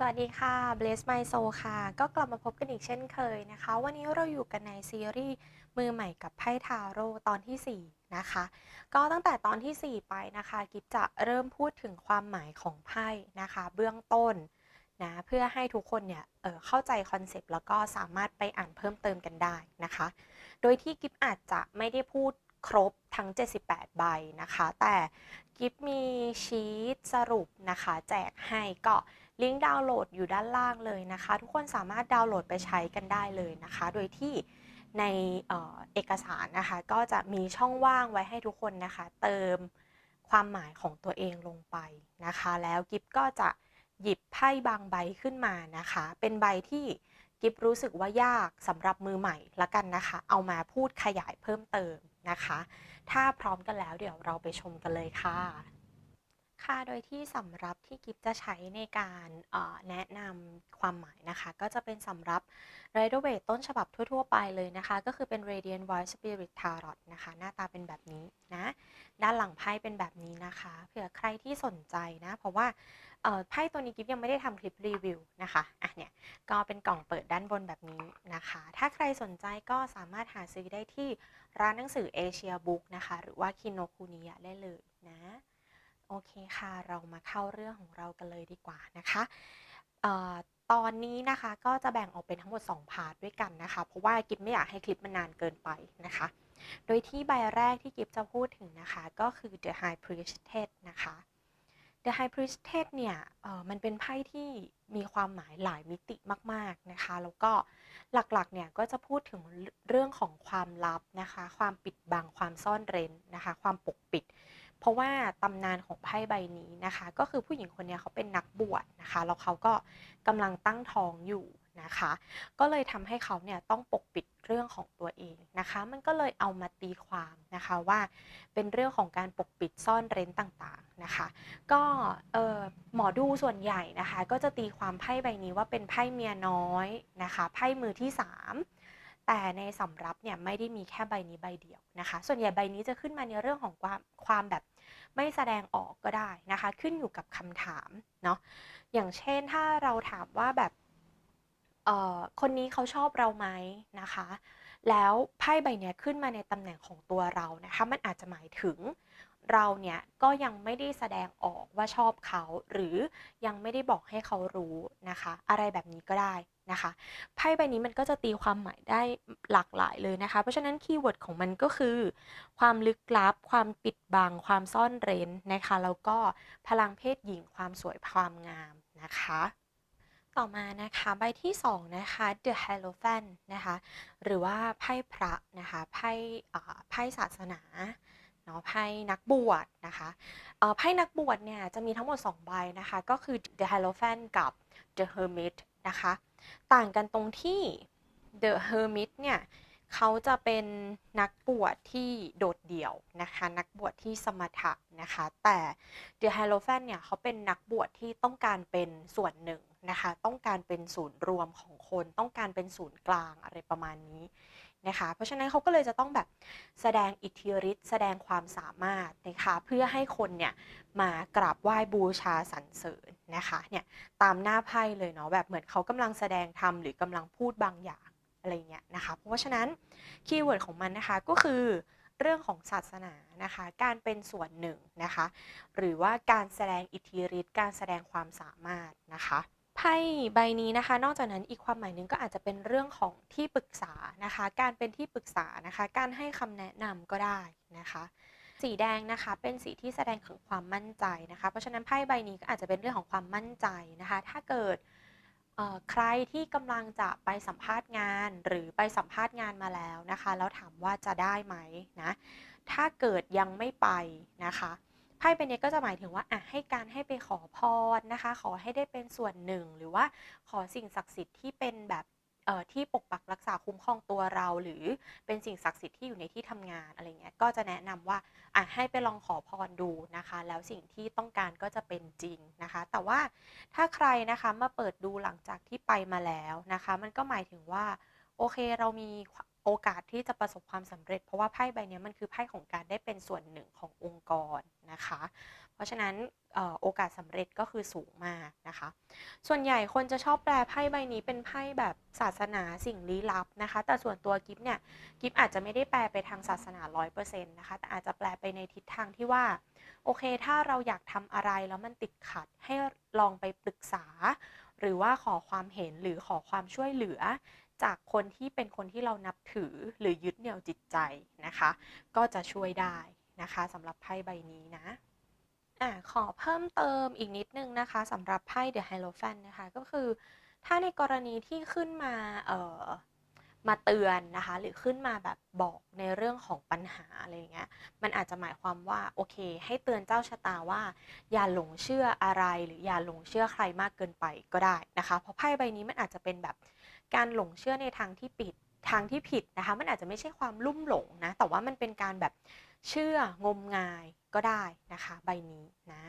สวัสดีค่ะ Bless My Soul ค่ะ ก็กลับมาพบกันอีกเช่นเคยนะคะ วันนี้เราอยู่กันในซีรีส์มือใหม่กับไพ่ทาโร่ตอนทีสี่ 4 นะคะ ก็ตั้งแต่ตอนที่ 4 ไปนะคะ กิฟจะเริ่มพูดถึงความหมายของไพ่นะคะ เบื้องต้นนะเพื่อให้ทุกคนเนี่ยเเข้าใจคอนเซปต์แล้วก็สามารถไปอ่านเพิ่มเติมกันได้นะคะ โดยที่กิฟอาจจะไม่ได้พูดครบทั้ง 78 ใบนะคะ แต่กิฟมีชีตสรุปนะคะ แจกให้ก็ ลิงก์ดาวน์โหลดอยู่ด้านล่างเลยนะคะ ทุกคนสามารถดาวน์โหลดไปใช้กันได้เลยนะคะ โดยที่ในเอเอกสารนะคะ ก็จะมีช่องว่างไว้ให้ทุกคนนะคะ เติมความหมายของตัวเองลงไปนะคะ แล้วกิฟก็จะหยิบไพ่บางใบขึ้นมานะคะ เป็นใบที่กิฟรู้สึกว่ายากสำหรับมือใหม่ละกันนะคะ เอามาพูดขยายเพิ่มเติมนะคะ ถ้าพร้อมกันแล้วเดี๋ยวเราไปชมกันเลยค่ะ ค่ะ โดยที่สำรับที่กิฟจะใช้ในการแนะนำความหมายนะคะ ก็จะเป็นสำรับ r i d e r w a i t ต้นฉบับทั่ว ๆ ไปเลยนะคะ ก็คือเป็น Radiant Voice Spirit Tarot นะคะ หน้าตาเป็นแบบนี้นะ ด้านหลังไพ่เป็นแบบนี้นะคะ เผื่อใครที่สนใจนะ เพราะว่าไพ่ตัวนี้กิฟยังไม่ได้ทำคลิปรีวิวนะคะอะเนี่ย ก็เป็นกล่องเปิดด้านบนแบบนี้นะคะ ถ้าใครสนใจก็สามารถหาซื้อได้ที่ร้านหนังสือเอเชียบุ๊กนะคะ หรือว่าคินโนคุนิยะได้เลยนะ โอเคค่ะ เรามาเข้าเรื่องของเรากันเลยดีกว่านะคะตอนนี้นะคะก็จะแบ่งออกเป็นทั้งหมด 2 พาร์ทด้วยกันนะคะ เพราะว่ากิฟไม่อยากให้คลิปมันนานเกินไปนะคะ โดยที่ใบแรกที่กิฟจะพูดถึงนะคะ ก็คือ The High Priestess นะคะ The High Priestess เนี่ยมันเป็นไพ่ที่มีความหมายหลายมิติมาก ๆนะคะ แล้วก็หลักๆเนี่ยก็จะพูดถึงเรื่องของความลับนะคะ ความปิดบังความซ่อนเร้นนะคะ ความปกปิด เพราะว่าตำนานของไพ่ใบนี้นะคะ ก็คือผู้หญิงคนนี้เขาเป็นนักบวชนะคะแล้วเขาก็กำลังตั้งท้องอยู่นะคะ ก็เลยทำให้เขาเนี่ยต้องปกปิดเรื่องของตัวเองนะคะ มันก็เลยเอามาตีความนะคะว่าเป็นเรื่องของการปกปิดซ่อนเร้นต่างๆนะคะ ก็หมอดูส่วนใหญ่นะคะ ก็จะตีความไพ่ใบนี้ว่าเป็นไพ่เมียน้อยนะคะ ไพ่มือที่ 3 แต่ในสำรับเนี่ยไม่ได้มีแค่ใบนี้ใบเดียวนะคะ ส่วนใหญ่ใบนี้จะขึ้นมาในเรื่องของความความแบบไม่แสดงออกก็ได้นะคะ ขึ้นอยู่กับคำถามเนาะอย่างเช่นถ้าเราถามว่าแบบคนนี้เขาชอบเราไหมนะคะ แล้วไพ่ใบนี้ขึ้นมาในตำแหน่งของตัวเรานะคะ มันอาจจะหมายถึงเราเนี่ยก็ยังไม่ได้แสดงออกว่าชอบเขา หรือยังไม่ได้บอกให้เขารู้นะคะ อะไรแบบนี้ก็ได้ นะคะไพ่ใบนี้มันก็จะตีความหมายได้หลากหลายเลยนะคะ เพราะฉะนั้นคีย์เวิร์ดของมันก็คือ ความลึกลับ ความปิดบัง ความซ่อนเร้นนะคะแล้วก็พลังเพศหญิงความสวยความงามนะคะ ต่อมานะคะใบที่ 2 นะคะ The Hierophant นะคะ หรือว่าไพ่พระนะคะไพ่ไพ่ศาสนาเนาะไพ่นักบวชนะคะไพ่นักบวชเนี่ยจะมีทั้งหมด 2 ใบนะคะ ก็คือ The Hierophant กับ The Hermit นะคะ ต่างกันตรงที่ The Hermit เนี่ยเขาจะเป็นนักบวชที่โดดเดี่ยวนะคะ นักบวชที่สมถะนะคะ แต่ The Hierophant เนี่ยเขาเป็นนักบวชที่ต้องการเป็นส่วนหนึ่งนะคะ ต้องการเป็นศูนย์รวมของคน ต้องการเป็นศูนย์กลางอะไรประมาณนี้ นะคะ เพราะฉะนั้นเขาก็เลยจะต้องแบบแสดงอิทธิฤทธิ์แสดงความสามารถนะคะเพื่อให้คนเนี่ยมากราบไหว้บูชาสรรเสริญนะคะเนี่ยตามหน้าไพ่เลยเนาะแบบเหมือนเขากำลังแสดงธรรมหรือกำลังพูดบางอย่างอะไรเงี้ยนะคะ เพราะฉะนั้นคีย์เวิร์ดของมันนะคะก็คือเรื่องของศาสนานะคะ การเป็นส่วนหนึ่งนะคะ หรือว่าการแสดงอิทธิฤทธิ์การแสดงความสามารถนะคะ ไพ่ใบนี้นะคะ นอกจากนั้นอีกความหมายหนึ่งก็อาจจะเป็นเรื่องของที่ปรึกษานะคะ การเป็นที่ปรึกษานะคะ การให้คำแนะนำก็ได้นะคะ สีแดงนะคะ เป็นสีที่แสดงถึงความมั่นใจนะคะ เพราะฉะนั้นไพ่ใบนี้ก็อาจจะเป็นเรื่องของความมั่นใจนะคะ ถ้าเกิดใครที่กำลังจะไปสัมภาษณ์งานหรือไปสัมภาษณ์งานมาแล้วนะคะ แล้วถามว่าจะได้ไหมนะ ถ้าเกิดยังไม่ไปนะคะ ไพ่เป็นนี้ก็จะหมายถึงว่าอะให้การให้ไปขอพรนะคะ ขอให้ได้เป็นส่วนหนึ่ง หรือว่าขอสิ่งศักดิ์สิทธิ์ที่เป็นแบบเอ่อที่ปกปักรักษาคุ้มครองตัวเรา หรือเป็นสิ่งศักดิ์สิทธิ์ที่อยู่ในที่ทำงานอะไรเงี้ยก็จะแนะนำว่าอะให้ไปลองขอพรดูนะคะ แล้วสิ่งที่ต้องการก็จะเป็นจริงนะคะ แต่ว่าถ้าใครนะคะมาเปิดดูหลังจากที่ไปมาแล้วนะคะ มันก็หมายถึงว่าโอเคเรามี โอกาสที่จะประสบความสำเร็จ เพราะว่าไพ่ใบนี้มันคือไพ่ของการได้เป็นส่วนหนึ่งขององค์กรนะคะ เพราะฉะนั้นโอกาสสำเร็จก็คือสูงมากนะคะ ส่วนใหญ่คนจะชอบแปลไพ่ใบนี้เป็นไพ่แบบศาสนาสิ่งลี้ลับนะคะ แต่ส่วนตัวกิฟเนี่ยกิฟอาจจะไม่ได้แปลไปทางศาสนา 100%นะคะแต่อาจจะแปลไปในทิศทางที่ว่าโอเค ถ้าเราอยากทำอะไรแล้วมันติดขัดให้ลองไปปรึกษา หรือว่าขอความเห็นหรือขอความช่วยเหลือ จากคนที่เป็นคนที่เรานับถือหรือยึดเหนี่ยวจิตใจนะคะ ก็จะช่วยได้นะคะสำหรับไพ่ใบนี้นะอะขอเพิ่มเติมอีกนิดนึงนะคะสำหรับไพ่ The Hierophant นะคะ ก็คือถ้าในกรณีที่ขึ้นมาเอ่อมาเตือนนะคะ หรือขึ้นมาแบบบอกในเรื่องของปัญหาอะไรเงี้ยมันอาจจะหมายความว่าโอเค ให้เตือนเจ้าชะตาว่า อย่าหลงเชื่ออะไรหรืออย่าหลงเชื่อใครมากเกินไปก็ได้นะคะ เพราะไพ่ใบนี้มันอาจจะเป็นแบบ การหลงเชื่อในทางที่ปิดทางที่ผิดนะคะ มันอาจจะไม่ใช่ความลุ่มหลงนะ แต่ว่ามันเป็นการแบบเชื่องมงายก็ได้นะคะ ใบนี้นะ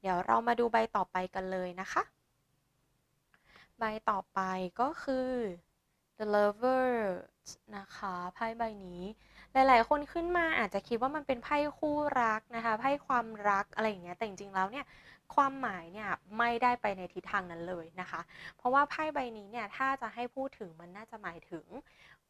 เดี๋ยวเรามาดูใบต่อไปกันเลยนะคะ ใบต่อไปก็คือ the lover นะคะไพ่ใบนี้ หลาย ๆ คนขึ้นมาอาจจะคิดว่ามันเป็นไพ่คู่รักนะคะไพ่ความรักอะไรอย่างเงี้ยแต่จริง ๆ แล้วเนี่ยความหมายเนี่ยไม่ได้ไปในทิศทางนั้นเลยนะคะ เพราะว่าไพ่ใบนี้เนี่ยถ้าจะให้พูดถึงมันน่าจะหมายถึง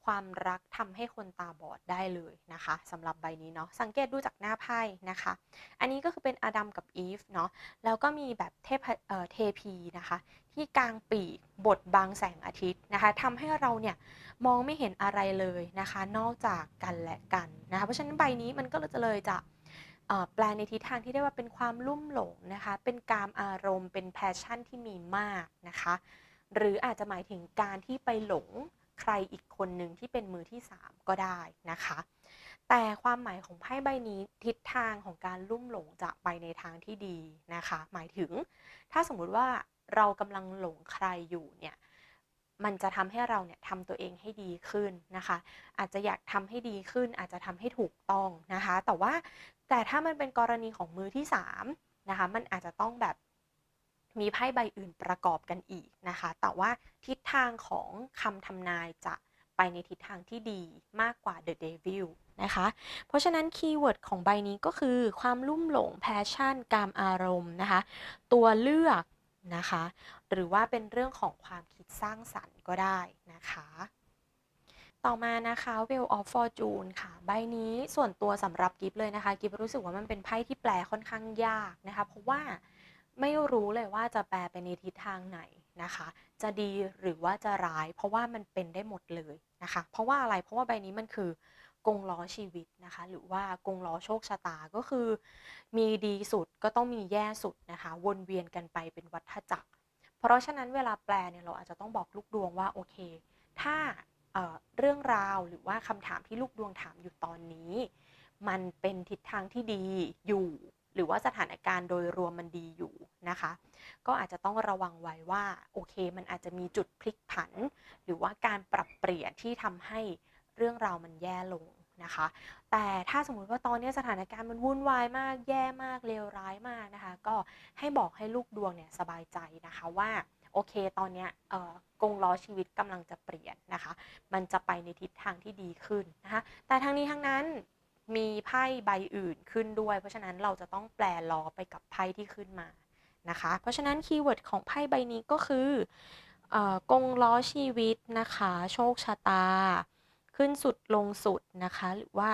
ความรักทำให้คนตาบอดได้เลยนะคะสำหรับใบนี้เนาะสังเกตดูจากหน้าไพ่นะคะ อันนี้ก็คือเป็นอดัมกับอีฟเนาะแล้วก็มีแบบเทพเอ่อเทพีนะคะ ที่กลางปีกบทบังแสงอาทิตย์นะคะทำให้เราเนี่ยมองไม่เห็นอะไรเลยนะคะ นอกจากกันและกันนะคะเพราะฉะนั้นใบนี้มันก็จะเลยจะแปลในทิศทางที่ได้ว่าเป็นความลุ่มหลงนะคะ เป็นกามอารมณ์เป็นแพชชั่นที่มีมากนะคะ หรืออาจจะหมายถึงการที่ไปหลง ใครอีกคนหนึ่งที่เป็นมือที่ 3 ก็ได้นะคะ แต่ความหมายของไพ่ใบนี้ทิศทางของการลุ่มหลงจะไปในทางที่ดีนะคะ หมายถึงถ้าสมมุติว่าเรากำลังหลงใครอยู่เนี่ยมันจะทำให้เราเนี่ยทำตัวเองให้ดีขึ้นนะคะ อาจจะอยากทำให้ดีขึ้น อาจจะทำให้ถูกต้องนะคะ แต่ว่าแต่ถ้ามันเป็นกรณีของมือที่3นะคะ มันอาจจะต้องแบบ มีไพ่ใบอื่นประกอบกันอีกนะคะ แต่ว่าทิศทางของคำทำนายจะไปในทิศทางที่ดีมากกว่า The Devil นะคะ เพราะฉะนั้นคีย์เวิร์ดของใบนี้ก็คือความลุ่มหลงแพชชั่น กามอารมณ์นะคะ ตัวเลือกนะคะ หรือว่าเป็นเรื่องของความคิดสร้างสรรค์ก็ได้นะคะต่อมานะคะ Wheel of Fortune ค่ะ ใบนี้ส่วนตัวสำหรับกิฟเลยนะคะ กิฟรู้สึกว่ามันเป็นไพ่ที่แปลค่อนข้างยากนะคะ เพราะว่า ไม่รู้เลยว่าจะแปลไปในทิศทางไหนนะคะ จะดีหรือว่าจะร้าย เพราะว่ามันเป็นได้หมดเลยนะคะ เพราะว่าอะไร เพราะว่าใบนี้มันคือกงล้อชีวิตนะคะ หรือว่ากงล้อโชคชะตาก็คือ มีดีสุดก็ต้องมีแย่สุดนะคะ วนเวียนกันไปเป็นวัฏจักร เพราะฉะนั้นเวลาแปลเนี่ยเราอาจจะต้องบอกลูกดวงว่าโอเค ถ้าเเรื่องราวหรือว่าคำถามที่ลูกดวงถามอยู่ตอนนี้ มันเป็นทิศทางที่ดีอยู่ หรือว่าสถานการณ์โดยรวมมันดีอยู่นะคะ ก็อาจจะต้องระวังไว้ว่าโอเค มันอาจจะมีจุดพลิกผัน หรือว่าการปรับเปลี่ยนที่ทำให้เรื่องราวมันแย่ลงนะคะ แต่ถ้าสมมุติว่าตอนนี้สถานการณ์มันวุ่นวายมากแย่มากเลวร้ายมากนะคะ ก็ให้บอกให้ลูกดวงเนี่ยสบายใจนะคะว่าโอเค ตอนนี้กงล้อชีวิตกำลังจะเปลี่ยนนะคะ มันจะไปในทิศทางที่ดีขึ้นนะคะ แต่ทั้งนี้ทั้งนั้น มีไพ่ใบอื่นขึ้นด้วย เพราะฉะนั้นเราจะต้องแปลล้อไปกับไพ่ที่ขึ้นมานะคะ เพราะฉะนั้นคีย์เวิร์ดของไพ่ใบนี้ก็คือกงล้อชีวิตนะคะ โชคชะตา ขึ้นสุดลงสุดนะคะ หรือว่า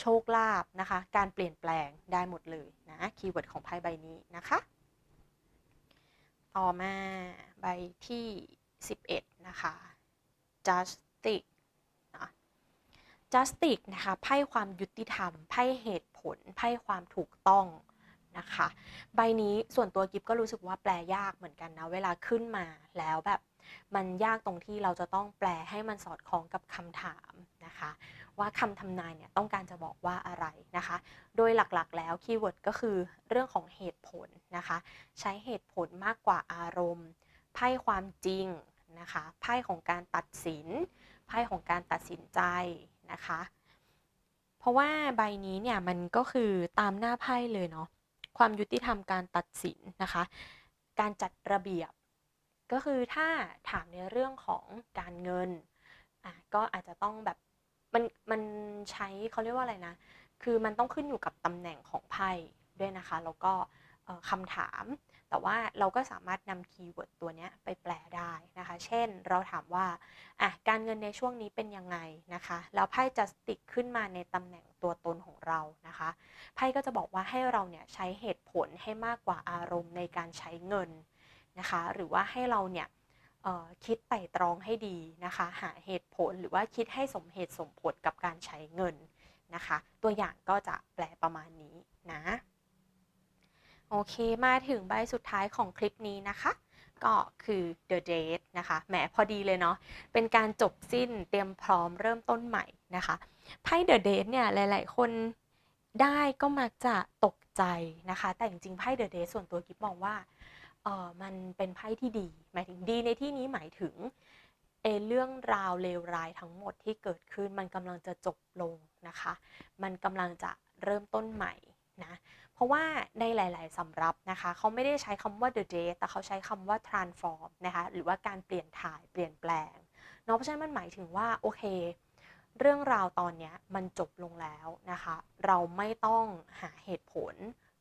โชคลาภนะคะ การเปลี่ยนแปลงได้หมดเลยนะคีย์เวิร์ดของไพ่ใบนี้นะคะ ต่อมาใบที่ 11 นะคะ justice justice นะคะไพ่ความยุติธรรมไพ่เหตุผลไพ่ความถูกต้องนะคะ ใบนี้ส่วนตัวกิฟก็รู้สึกว่าแปลยากเหมือนกันนะ เวลาขึ้นมาแล้วแบบมันยากตรงที่เราจะต้องแปลให้มันสอดคล้องกับคำถามนะคะ ว่าคำทำนายเนี่ยต้องการจะบอกว่าอะไรนะคะ โดยหลักๆแล้วคีย์เวิร์ดก็คือเรื่องของเหตุผลนะคะ ใช้เหตุผลมากกว่าอารมณ์ไพ่ความจริงนะคะไพ่ของการตัดสินไพ่ของการตัดสินใจ นะคะ เพราะว่าใบนี้เนี่ยมันก็คือตามหน้าไพ่เลยเนาะความยุติธรรมการตัดสินนะคะ การจัดระเบียบ ก็คือถ้าถามในเรื่องของการเงินอะก็อาจจะต้องแบบมันมันใช้เขาเรียกว่าอะไรนะ คือมันต้องขึ้นอยู่กับตำแหน่งของไพ่ด้วยนะคะ แล้วก็คำถาม แต่ว่าเราก็สามารถนำคีย์เวิร์ดตัวนี้ไปแปลได้นะคะ เช่นเราถามว่าอะการเงินในช่วงนี้เป็นยังไงนะคะ แล้วไพ่จะติกขึ้นมาในตำแหน่งตัวตนของเรานะคะ ไพ่ก็จะบอกว่าให้เราเนี่ยใช้เหตุผลให้มากกว่าอารมณ์ในการใช้เงินนะคะ หรือว่าให้เราเนี่ยคิดไตร่ตรองให้ดีนะคะ หาเหตุผลหรือว่าคิดให้สมเหตุสมผลกับการใช้เงินนะคะ ตัวอย่างก็จะแปลประมาณนี้นะ โอเค มาถึงใบสุดท้ายของคลิปนี้นะคะ ก็คือ the date นะคะ แหมพอดีเลยเนาะ เป็นการจบสิ้นเตรียมพร้อมเริ่มต้นใหม่นะคะ ไพ่ the date เนี่ย หลาย ๆ คนได้ก็มักจะตกใจนะคะ แต่จริงๆ ไพ่ the date ส่วนตัวกิฟมองว่า เออมันเป็นไพ่ที่ดี หมายถึงดีในที่นี้หมายถึงเอเรื่องราวเลวร้ายทั้งหมดที่เกิดขึ้นมันกำลังจะจบลงนะคะ มันกำลังจะเริ่มต้นใหม่นะ ราะว่าในหลาย ๆ สำรับนะคะเขาไม่ได้ใช้คำว่า the date แต่เขาใช้คำว่า transform นะคะหรือว่าการเปลี่ยนถ่ายเปลี่ยนแปลงเนาะเพราะฉะนั้นมันหมายถึงว่าโอเค เรื่องราวตอนนี้มันจบลงแล้วนะคะ เราไม่ต้องหาเหตุผล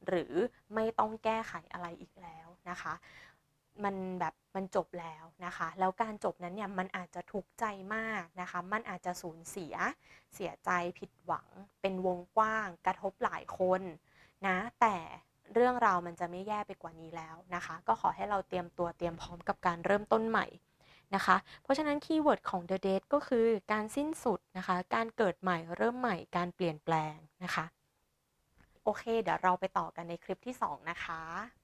หรือไม่ต้องแก้ไขอะไรอีกแล้วนะคะ มันแบบมันจบแล้วนะคะ แล้วการจบนั้นเนี่ยมันอาจจะทุกข์ใจมากนะคะ มันอาจจะสูญเสียเสียใจผิดหวัง เป็นวงกว้าง กระทบหลายคน นะ แต่เรื่องราวมันจะไม่แย่ไปกว่านี้แล้วนะคะ ก็ขอให้เราเตรียมตัวเตรียมพร้อมกับการเริ่มต้นใหม่นะคะ เพราะฉะนั้นคีย์เวิร์ดของ the date ก็คือการสิ้นสุดนะคะ การเกิดใหม่เริ่มใหม่การเปลี่ยนแปลงนะคะ โอเค เดี๋ยวเราไปต่อกันในคลิปที่ 2 นะคะ